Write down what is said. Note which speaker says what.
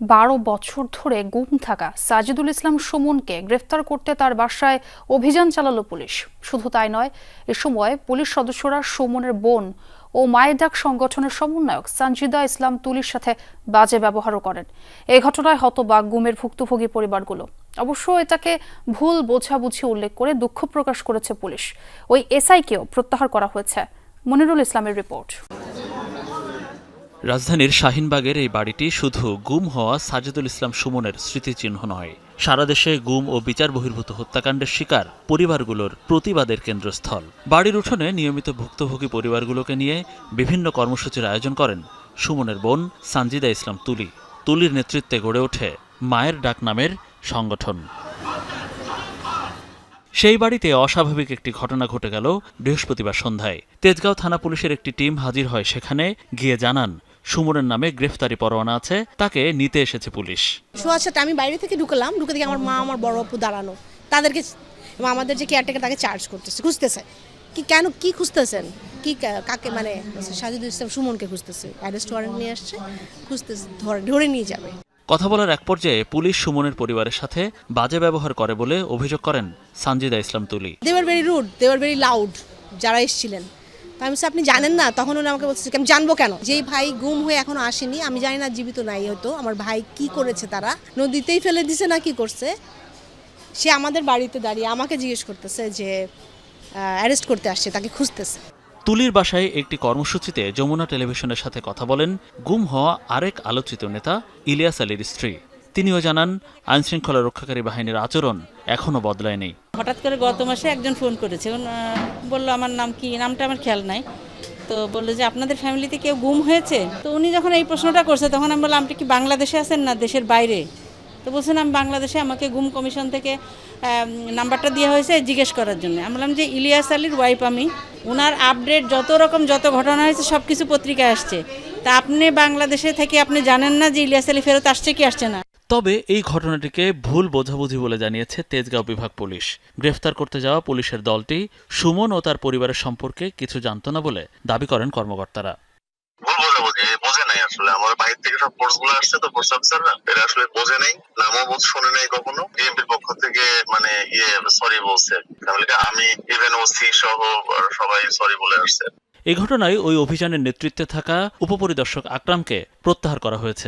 Speaker 1: বারো বছর ধরে গুম থাকা সাজিদুল ইসলাম সুমনকে গ্রেফতার করতে তার বাসায় অভিযান চালালো পুলিশ। শুধু তাই নয়, এ সময় পুলিশ সদস্যরা সুমনের বোন ও মায়ের ডাক সংগঠনের সমন্বয়ক সঞ্জিদা ইসলাম তুলির সাথে বাজে ব্যবহারও করেন। এই ঘটনায় হতবাক গুমের ভুক্তভোগী পরিবারগুলো। অবশ্য এটাকে ভুল বোঝাবুঝি উল্লেখ করে দুঃখ প্রকাশ করেছে পুলিশ। ওই এসআইকেও প্রত্যাহার করা হয়েছে। মনিরুল ইসলামের রিপোর্ট।
Speaker 2: রাজধানীর শাহিনবাগের এই বাড়িটি শুধু গুম হওয়া সাজেদুল ইসলাম সুমনের স্মৃতিচিহ্ন নয়। সারা দেশে গুম ও বিচার বহির্ভূত হত্যাকাণ্ডের শিকার পরিবারগুলোর প্রতিবাদের কেন্দ্রস্থল। বাড়ির উঠোনে নিয়মিত ভুক্তভোগী পরিবারগুলোকে নিয়ে বিভিন্ন কর্মসূচির আয়োজন করেন সুমনের বোন সানজিদা ইসলাম তুলি। তুলির নেতৃত্বে গড়ে ওঠে মায়ের ডাক নামের সংগঠন। সেই বাড়িতে অস্বাভাবিক একটি ঘটনা ঘটে গেল বৃহস্পতিবার সন্ধ্যায়। তেজগাঁও থানা পুলিশের একটি টিম হাজির হয় সেখানে গিয়ে জানান সুমনের নামে গ্রেফতারি পরোয়ানা আছে তাকে নিতে এসেছে পুলিশ।
Speaker 3: শোয়ার সাথে আমি বাইরে থেকে ঢুকলাম ঢুকে দেখি আমার মা আমার বড় অপু দাঁড়ানো। তাদেরকে আমাদের যে কেয়ারটেকার তাকে চার্জ করতেছে। খুঁজতেছে? কি কেন কি খুঁজতেছেন? কি কাকে মানে সাজিদুল ইসলাম সুমনকে খুঁজতেছে? অ্যারেস্ট ওয়ারেন্ট নিয়ে আসছে খুঁজতেছে ধরে ধরে নিয়ে যাবে।
Speaker 2: কথা বলার এক পর্যায়ে পুলিশ সুমনের পরিবারের সাথে বাজে ব্যবহার করে বলে অভিযোগ করেন সানজিদা ইসলাম তুলি।
Speaker 3: দেওয়ার ভেরি রুড দেওয়ার ভেরি লাউড যারা এসেছিলেন। তো আমি আপনি জানেন না? তখন উনি আমাকে বলছে আমি জানব কেন? যেই ভাই গুম হয়ে এখনও আসেনি, আমি জানি না, জীবিত নাই হয়তো। আমার ভাই কি করেছে তারা? নদীতেই ফেলে দিছে না কি করছে? সে আমাদের বাড়িতে দাঁড়িয়ে আমাকে জিজ্ঞেস করতেছে যে অ্যারেস্ট করতে আসছে, তাকে খুঁজতেছে।
Speaker 2: তুলির বাসায় একটি কর্মসূচিতে যমুনা টেলিভিশনের সাথে কথা বলেন গুম হওয়া আরেক আলোচিত নেতা ইলিয়াস আলীর স্ত্রী। তিনিও জানান, আইনশৃঙ্খলা রক্ষাকারী বাহিনীর আচরণ এখনও বদলায়নি।
Speaker 4: হঠাৎ করে গত মাসে একজন ফোন করেছে। বলল আমার নাম কি? নামটা আমার খেয়াল নাই। তো বলল যে আপনাদের ফ্যামিলিতে কেউ গুম হয়েছে? তো উনি যখন এই প্রশ্নটা করছে তখন আমি বললাম আপনি কি বাংলাদেশে আছেন না দেশের বাইরে? তো বলছেন আমি বাংলাদেশে। আমাকে গুম কমিশন থেকে নাম্বারটা দেওয়া হয়েছে জিজ্ঞেস করার জন্য। আমি বললাম যে ইলিয়াস আলীর ওয়াইফ আমি। ওনার আপডেট যত রকম যত ঘটনা হয়েছে সব কিছু পত্রিকায় আসছে। তা আপনি বাংলাদেশে থেকে আপনি জানেন না যে ইলিয়াস আলী ফেরত আসছে কি আসছে না?
Speaker 2: তবে এই ঘটনাটিকে ভুল বোঝাবুঝি বলে জানিয়েছে তেজগাঁও বিভাগ পুলিশ। গ্রেফতার করতে যাওয়া পুলিশের দলটি সুমন ও তার পরিবারের সম্পর্কে কিছু জানত না বলে দাবি করেন কর্মকর্তারা।
Speaker 5: ভুল বোঝাবুঝি এ বোঝে নাই আসলে। আমার বাইরে থেকে সব ফোর্সগুলো আসছে তো ফোর্স অফিসাররা এরা আসলে বোঝে নাই। নামও বোধ শোনে নাই কখনো। বিএনপির পক্ষ থেকে মানে ইয়ে সরি বলছে। আমি ইভেন ওসি সহ সবাই সরি বলে আসছে?
Speaker 2: এই ঘটনায় ওই অভিযানের নেতৃত্বে থাকা উপপরিদর্শক আকরামকে প্রত্যাহার করা হয়েছে।